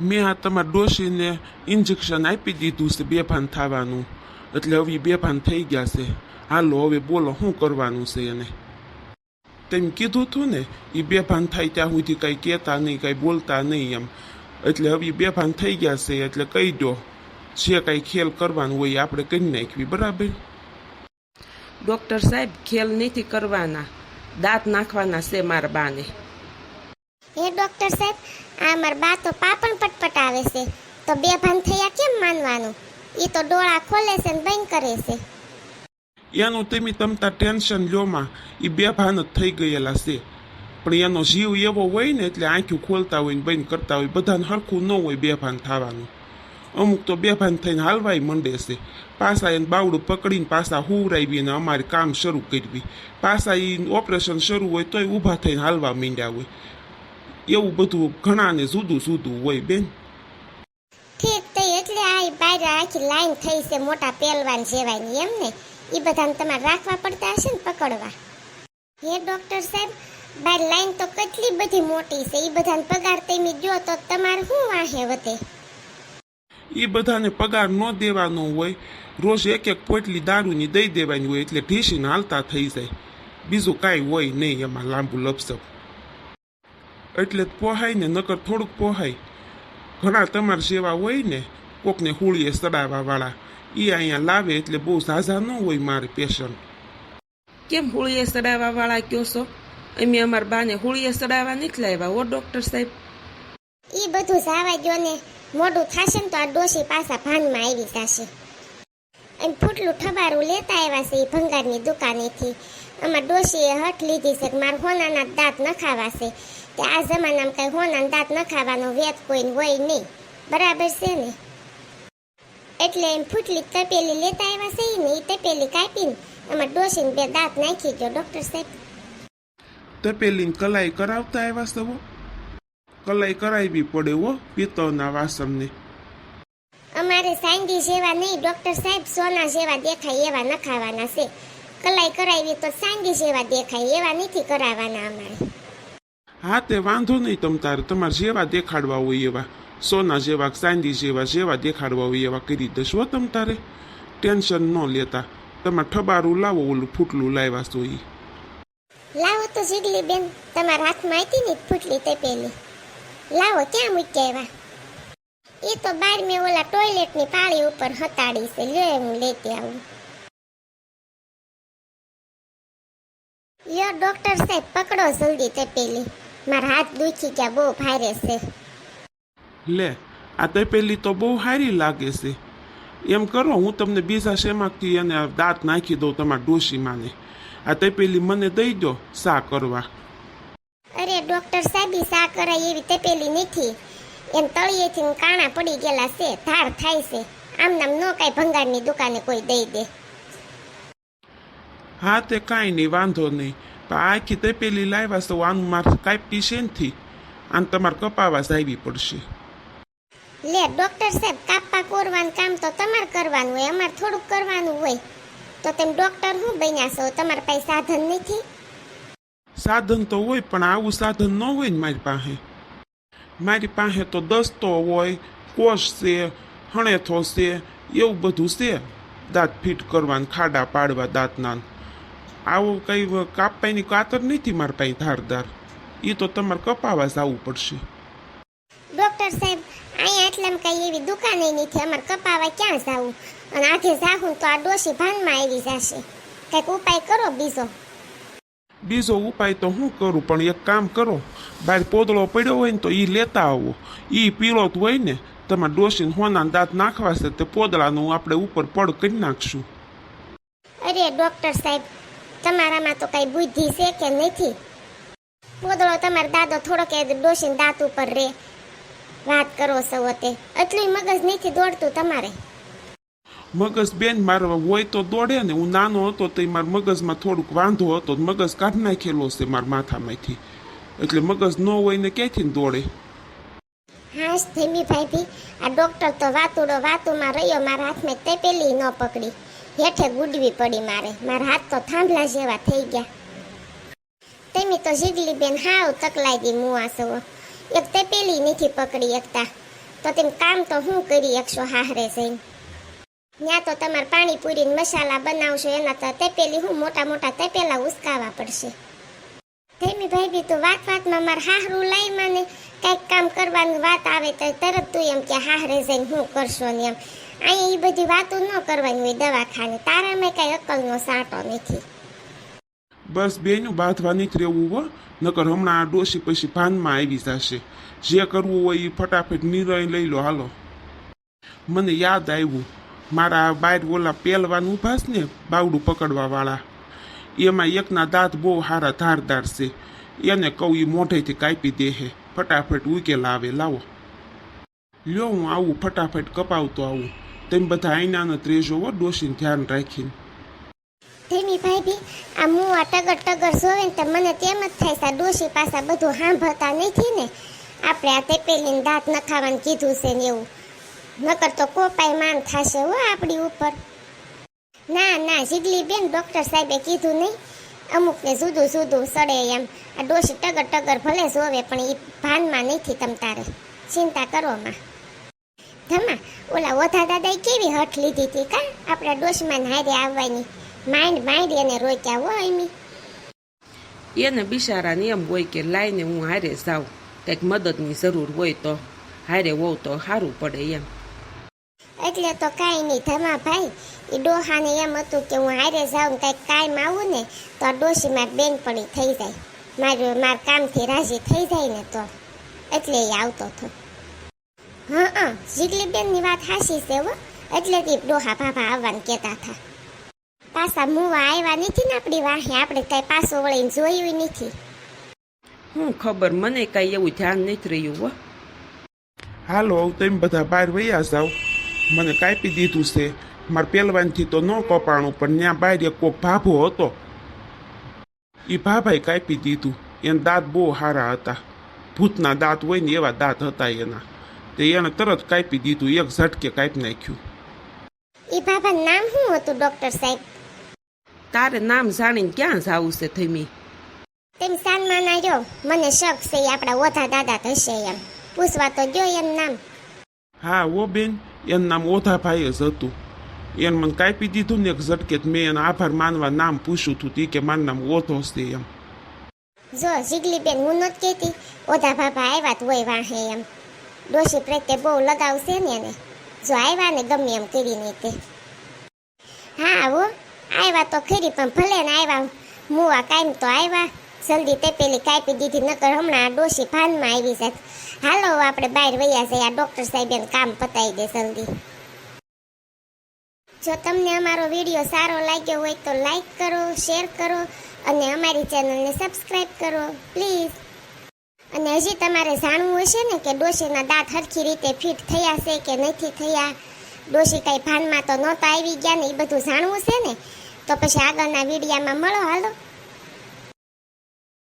મેં આ તમારા ડોશીને ઇન્જેક્શન આપી દીધું છે બેભાન થવાનું. એટલે હવે બેભાન થઈ ગયા છે. હાલો, હવે બોલો, શું કરવાનું છે એને? તેમ કીધું હતું ને એ બેભાન થાય ત્યાં સુધી કંઈ કહેતા નહીં, કંઈ બોલતા નહીં એમ. એટલે હવે બેભાન થઈ ગયા છે, એટલે કહી દો. જે કાંઈ ખેલ કરવાનું હોય આપણે કરી નાખવી, બરાબર? ડૉક્ટર સાહેબ, ખેલ નથી કરવાના. દાંત નાખવાના છે મારા બાને. હે ડોક્ટર સાહેબ? આ મારા બા તો પાપણ પટપટ આવે છે. તો બે ભાન થયા કેમ માનવાનું? એ તો ડોળા ખોલે છે ને બંધ કરે છે. એનું તમે તમતા ટેન્શન લોમાં એ બેભાન જ થઈ ગયેલા છે. પણ એનો જીવ એવો હોય ને એટલે આંખું ખોલતા હોય ને બંધ કરતા હોય. બધાને હરખું ન હોય બેભાન થવાનું. અમુક તો બેભાન થઈને હાલવાય મંડે છે. પાછા એને બાવડું પકડીને પાછા હુવરાવી અને અમારે કામ શરૂ કરવી. પાછા એ ઓપરેશન શરૂ હોય તોય ઊભા થઈને હાલવા માંડ્યા હોય. એવું બધું ઘણાને જુદું જુદું હોય બેન. ઠીક તે એટલે આ બાર આખી લાઈન થઈ છે મોટા પહેલવાન જેવાની એમ ને. એ બધાને તમારે રાખવા પડતા હશે ને પકડવા. હે ડોક્ટર સાહેબ બાર લાઈન તો કેટલી બધી મોટી છે. એ બધાને પગાર તમે જો તો તમારે શું વાહે વધે? એ બધાને પગાર ન દેવાનો હોય. રોજ એક એક પોટલી દારૂની દઈ દેવાની હોય એટલે ઢીસીને હાલતા થઈ જાય. બીજું કાંઈ હોય નહીં એમાં લાંબુ લપસપ. એટલે જ પોહાય ને નકર થોડુંક પોહાય. ઘણા તમારા સેવા હોય ને કોકને હોળીએ સડાવવા વાળા એ અહીંયા લાવે એટલે બહુ ઝાઝા ન હોય મારે પેશન્ટ કેમ હોળીએ સડાવવા વાળા કયો છો? અમે અમારા બાને હોળીએ સડાવવા નથી લાવ્યા ઓ ડૉક્ટર સાહેબ? એ બધું જાવા જો ને મોઢું થશે ને તો આ ડોશી પાછા ભાનમાં આવી જશે. અને ફૂટલું ઠબારું લેતા આવ્યા છે એ ભંગારની દુકાનેથી. આમાં ડોશીએ હઠ લીધી છે કે મારે હોનાના દાંત નખાવા છે. કે આ જમાનામાં કાંઈ હોનાના દાંત નખાવાનો વેત કોઈને હોય નહીં. બરાબર છે ને? એટલે એમ ફૂટલી તપેલી લેતા આવ્યા છે ને એ તપેલી કાપીને આમાં ડોશીને બે દાંત નાખી ગયો, ડૉક્ટર સાહેબ. તપેલીને કલાઈ કરાવતા આવ્યા સવો કલાઈ કરાવી પડે હો પિત્તળના વાસણને. અમારે સાંડી જેવા નહીં ડૉક્ટર સાહેબ સોના જેવા દેખાય એવા નખાવાના છે. કલાઈ કરાવી તો સાંડી જેવા દેખાય એવા નથી કરાવવાના અમારે. હા તે વાંધો નહીં તમ તારે. તમારે જેવા દેખાડવા હોય એવા સોના જેવા ચાંદી જેવા જેવા દેખાડવા હોય એવા કરી દેશો તમ તારે. ટેન્શન ન લેતા. તમારે ઠબારું લાવો ઓલું ફૂટલું લાવ્યા છો એ લાવો તો જીગલી બેન તમારા હાથમાં હતી ને ફૂટલી તે પેલી લાવો ક્યાં મૂક્યા એવા? એ તો બાર મેં ઓલા ટોયલેટની પાળી ઉપર હતાડી છે. લે હું લેતી આવું. યો ડોક્ટર સાહેબ પકડો જલ્દી તે પેલી મારા હાથ દુખી ગયા બહુ ભારે છે. લે આ તપેલી તો બહુ સારી લાગે છે. એમ કરો હું તમને બીજા શેમાંથી એને દાંત નાખી દઉં તમારા ડોશીમાને. આ તપેલી મને દઈ દો સા કરવા. અરે ડોક્ટર સાહેબ સા કરાય એવી તપેલી નથી. એમ તળિયેથી કાણા પડી ગયેલા છે ધાર થાય છે. આમ નામ ન કાંઈ ભંગારની દુકાને કોઈ દઈ દે. હા તે કાંઈ નહીં વાંધો નહીં. પણ આ આખી પેલી લાવ્યા તો આનું મારે કાંઈ છે નથી. આમ તમારે કપાવા જાવી પડશે. લે ડોક્ટર સાહેબ કાપા કોરવાનું કામ તો તમારે કરવાનું હોય અમારે થોડુંક કરવાનું હોય. તો તેમ ડોક્ટર શું બન્યા છો? તમારા પાસે સાધન નથી? સાધન તો હોય પણ આવું સાધન ન હોય ને મારી પાસે. મારી પાસે તો દસ્તો હોય કોષ છે, હણેથો છે, એવું બધું છે. દાંત ફિટ કરવાનું, ખાડા પાડવા દાંતના આવું કંઈ કાપવાની કાતર નથી મારા પાસે ધારદાર. એ તો તમારે કપાવા જવું પડશે. ડોક્ટર સાહેબ, અહીંયા એટલામાં કઈ એવી દુકાને નથી. અમારે કપાવા ક્યાં જવું? અને આજે જાહું તો આ ડોશી ભાનમાં આવી જશે. કંઈક ઉપાય કરો બીજો. બીજો ઉપાય તો હું કરું, પણ એક કામ કરો. બહાર પોદળો પડ્યો હોય ને તો એ લેતા આવો. એ પીળો તો હોય ને તમારે ડોસીને હોના દાંત નાખવા છે, તે પોદળાનું આપણે ઉપર પડ કરી નાખશું. અરે ડોક્ટર સાહેબ, તમારામાં તો કઈ બુદ્ધિ છે કે નથી? પોદળો તમારો દાદો થોડોક એ ડોસીને દાંત ઉપર રે. વાત કરો સૌ તે એટલું મગજ નથી દોડતું તમારે. મગજ બેન મારવા હોય તો દોડે ને, હું નાનો હતો તો મારા મગજમાં થોડુંક વાંધો હતો મગજ કાઢી નાખેલો છે મારા માથામાંથી. એટલે મગજ ન હોય ને ક્યાંથી દોડે? હાશ ધીમી ભાઈ આ ડોક્ટર તો વાતુડો વાતુમાં રહ્યો, મારા હાથમાં તે પેલી ન પકડી. હેઠે ગુડવી પડી મારે. મારા હાથ તો થાંભલા જેવા થઈ ગયા. તેમી તો જીગલી બેન હાવ તકલાઈ ગઈ મુઆ સવો. એક તે પેલી નથી પકડી એકતા. તો તેમ કામ તો હું કરી એકશો હાહરે જઈને. ત્યાં તો તમારે પાણીપુરી મસાલા બનાવશો, એના તો તપેલી હું મોટા મોટા તપેલા ઉસકાવા પડશે. ધેમી ભાઈ તો વાત વાતમાં મારે હાહરું લઈ માને. કંઈક કામ કરવાની વાત આવે તો તરત તું એમ કે હાહરે જઈને હું કરશો ને એમ. અહીંયા એ બધી વાતો ન કરવાની હોય દવાખાને. તારામાં કાંઈ અકલનો સાટો નથી. બસ બેનું બાંધવા નથી રહેવું હો. નકર હમણાં આ ડોશી પછી ભાનમાં આવી જશે. જે કરવું હોય એ ફટાફટ નિર્ણય લઈ લો, હાલો. મને યાદ આવ્યું. મારા બાર ઓલા પહેલવાન ઊભા છે ને, બાવડું પકડવા વાળા એમાં એકના દાંત બહુ સારા ધારદાર છે. એને કહું એ મોઢેથી કાપી દે હે. ફટાફટ ઉકેલ આવે, લાવો. લ્યો હું આવું, ફટાફટ કપાવતો આવું. તેમ બધા આઈનાનો ત્રેજો હો, ડોશીને ધ્યાન રાખીને. ધેમી ભાઈ આ હું આ ટગર ટગર જોવે ને તો મને તેમ જ થાય છે. ડોશી પાસા બધું સાંભળતા નથી ને. આપણે આ તેપેલીને દાંત નખાવાનું કીધું છે ને એવું. નકર તો કોપાય માન થશે હો આપણી ઉપર. ના ના જીગલી બેન ડોક્ટર સાહેબે કીધું નહીં. અમુકને જુદું જુદું સડે એમ. આ ડોશી ટગર ટગર ભલે જોવે, પણ એ ભાનમાં નથી તમ તારે. ચિંતા કરો માં. ધમા, ઓલા ઓધા દાદાએ કેવી હઠ લીધી હતી કા? આપણા ડોશમાં હારે આવવાની. માઇન્ડ માઇન્ડ એને રોક્યા હો એમી. એને બિચારાને એમ હોય કે લાઈને હું હારે જાઉં. કંઈક મદદની જરૂર હોય તો. હારે હોઉં તો સારું પડે એમ. એટલે તો કાંઈ નહીં. ધમા ભાઈ એ ડોહાને એમ હતું કે હું હારે જાઉં કંઈક કાયમ આવું ને તો આ ડોશી માર બેનપણી થઈ જાય. મારું મારા કામથી રાજી થઈ જાય ને તો. એટલે એ આવતો હતો. હા હા જીગલી બેનની વાત હાસી છે હો. એટલે તે ડોહા ભાભા આવવાનું કહેતા હતા. પાછા મુવા આવ્યા નથી ને આપણી વાહે? આપણે કાંઈ પાછો વળીને જોયું નથી. હું ખબર? મને કાંઈ એવું ધ્યાન નથી રહ્યું હો. હાલો તમે બધા બહાર વૈયા જાઓ. મને કાપી દીધું છે. મારા પહેલવાનથી તો ન કપાણું પણ ત્યાં બહાર એક કોક ભાભો હતો. એ ભાભાએ કાપી દીધું. એના દાંત બહુ સારા હતા. ભૂતના દાંત હોય ને એવા દાંત હતા એના. તે એને તરત કાપી દીધું એક ઝટકે કાપી નાખ્યું. એ બાબાનું નામ શું હતું ડોક્ટર સાહેબ? તારે નામ જાણીને ક્યાં જાવું છે થઈમી તેમ સાનમાં ના જો મને શક છે એ આપણા ઓધા દાદા થશે એમ. પૂછવા તો જો એમ નામ. હા ઓ બેન. એનું નામ ઓધાભાઈ જ હતું. એને મને કાપી દીધું ને એક ઝટકે મેં એનો આભાર માનવા નામ પૂછ્યું હતું તી કે મારું નામ ઓધો છે એમ. જો જીગલી બેન હું નત કહેતી, ઓધા ભાભા આવ્યા તો હોય વાહે એમ. ડોશી પ્રત્યે બહુ લગાવ છે ને એને. જો આવ્યા ને ગમે એમ કરીને તે. હા હો આવ્યા તો ખરી પણ ભલે ને આવ્યા મુવા કાયમ તો આવ્યા જલ્દી તે પેલી કાપી દીધી, નકર હમણાં આ ડોશી ભાનમાં આવી જાત. હાલો, આપણે બહાર વૈયા છીએ આ ડૉક્ટર સાહેબ કામ પતાવી દે જલ્દી. જો તમને અમારો વીડિયો સારો લાગ્યો હોય તો લાઈક કરો, શેર કરો, અને અમારી ચેનલને સબસ્ક્રાઈબ કરો, પ્લીઝ. અને હજી તમારે જાણવું હશે ને કે ડોશીના દાંત હરખી રીતે ફિટ થયા છે કે નથી થયા? ડોશી કાંઈ ભાનમાં તો નહોતા આવી ગયા ને એ બધું જાણવું છે ને? તો પછી આગળના વિડીયામાં મળો, હાલો.